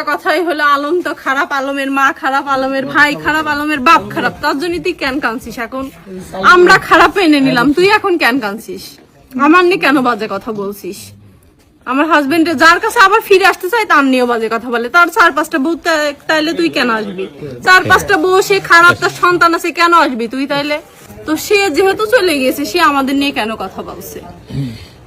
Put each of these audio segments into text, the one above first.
একটা কথাই হলো, আলম তো খারাপ, আলমের মা খারাপ, আলমের ভাই খারাপ, আলমের বাপ খারাপ। তার জন্য তুই কেন কাঁদছিস এখন? আমরা খারাপ এনে নিলাম, তুই এখন কেন কাঁদছিস? আমার নিয়ে কেন বাজে কথা বলছিস? আমার হাজবেন্ড যার কাছে আবার ফিরে আসতে চাই তার নিয়েও বাজে কথা বলে। তার চার পাঁচটা বউ তাইলে তুই কেন আসবি? চার পাঁচটা বউ, সে খারাপ, তার সন্তান আছে, কেন আসবি তুই তাইলে? তো সে যেহেতু চলে গেছে সে আমাদের নিয়ে কেন কথা বলছে?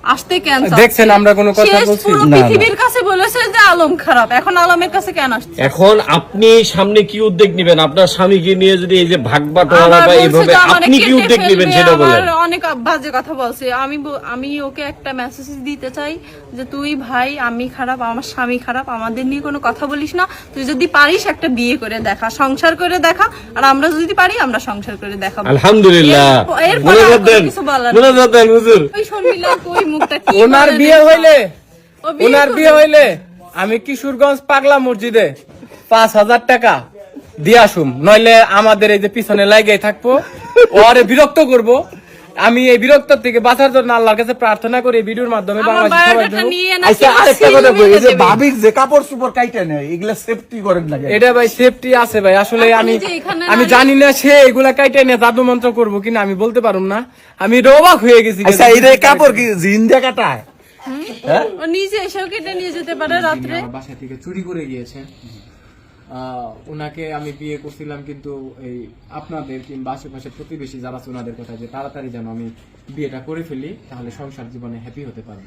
আসতে কেন দেখছেন আমরা কোনো কথা বলছি? না। পৃথিবীর কাছে বলেছে যে আলম খারাপ। এখন আলমের কাছে কেন আসছে? এখন আপনি সামনে কি উদ্যোগ নেবেন? আপনার স্বামীকে নিয়ে যদি এই যে বাটোয়ারাটা এইভাবে আপনি কি উদ্যোগ নেবেন সেটা বলেন। অনেক বাজে কথা বলছে। আমি আমি ওকে একটা মেসেজ দিতে চাই যে তুই ভাই আমি খারাপ আমার স্বামী খারাপ আমাদের নিয়ে কোনো কথা বলিস না। তুই যদি পারিস একটা বিয়ে করে দেখা সংসার করে দেখা। আর আমরা যদি পারি আমরা সংসার করে দেখাবো। আলহামদুলিল্লাহ। এরপর- কিছু বলার ওই শর্মিলা কই মুখটা কি ওনার বিয়ে হইলে ওনার বিয়ে হইলে আমি কিশোরগঞ্জ পাগলা মসজিদে পাঁচ হাজার টাকা দিয়ে আসুম। নইলে আমাদের এই যে পিছনে লাগাই থাকব ওরে বিরক্ত করব আমি এই বিরক্ত থেকে বাঁচার জন্য আল্লাহর কাছে প্রার্থনা করি এই ভিডিওর মাধ্যমে আচ্ছা আরেকটা কথা কই যে ভাবির যে কাপড় চোপড় কাইটা নেয় এগুলা সেফটি করেন না এটা ভাই সেফটি আছে ভাই আসলে আমি আমি জানি না সে এগুলা কাইটে নিয়ে জাদু মন্ত্র করব কিনা আমি বলতে পারুম না। আমি অবাক হয়ে গেছি আচ্ছা এই কাপড় কি জিন কাটায় হ্যাঁ নিজে এসেও কেটে নিয়ে যেতে পারে রাত্রে। বাসা থেকে চুরি করে গিয়েছে। ওনাকে আমি বিয়ে করছিলাম কিন্তু এই আপনাদের কিংবা আশেপাশে প্রতিবেশী যারা আছে ওনাদের কথা যে তাড়াতাড়ি যেন আমি বিয়েটা করে ফেলি তাহলে সংসার জীবনে হ্যাপি হতে পারব।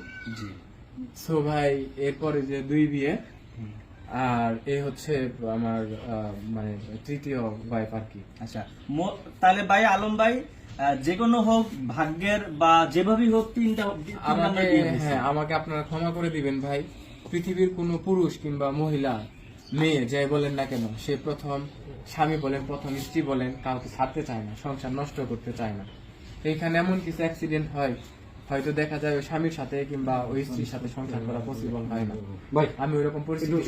সো ভাই এরপরে যে দুই বিয়ে আর এ হচ্ছে আমার মানে তৃতীয় ওয়াইফ আর কি। আচ্ছা তাহলে ভাই আলম ভাই যে কোনো হোক ভাগ্যের বা যেভাবেই হোক তিনটা আমাকে। হ্যাঁ আমাকে আপনারা ক্ষমা করে দিবেন ভাই। পৃথিবীর কোনো পুরুষ কিংবা মহিলা মেয়ে যাই বলেন না কেন সে প্রথম স্বামী বলেন প্রথম স্ত্রী বলেন কাউকে ছাড়তে চায় না সংসার নষ্ট করতে চায় না। এইখানে এমন কিছু অ্যাক্সিডেন্ট হয় হয়তো দেখা যায় ওই স্বামীর সাথে কিংবা ওই স্ত্রীর সাথে সংসার করা পসিবল হয় না। ভাই আমি ওইরকম পরিস্থিতি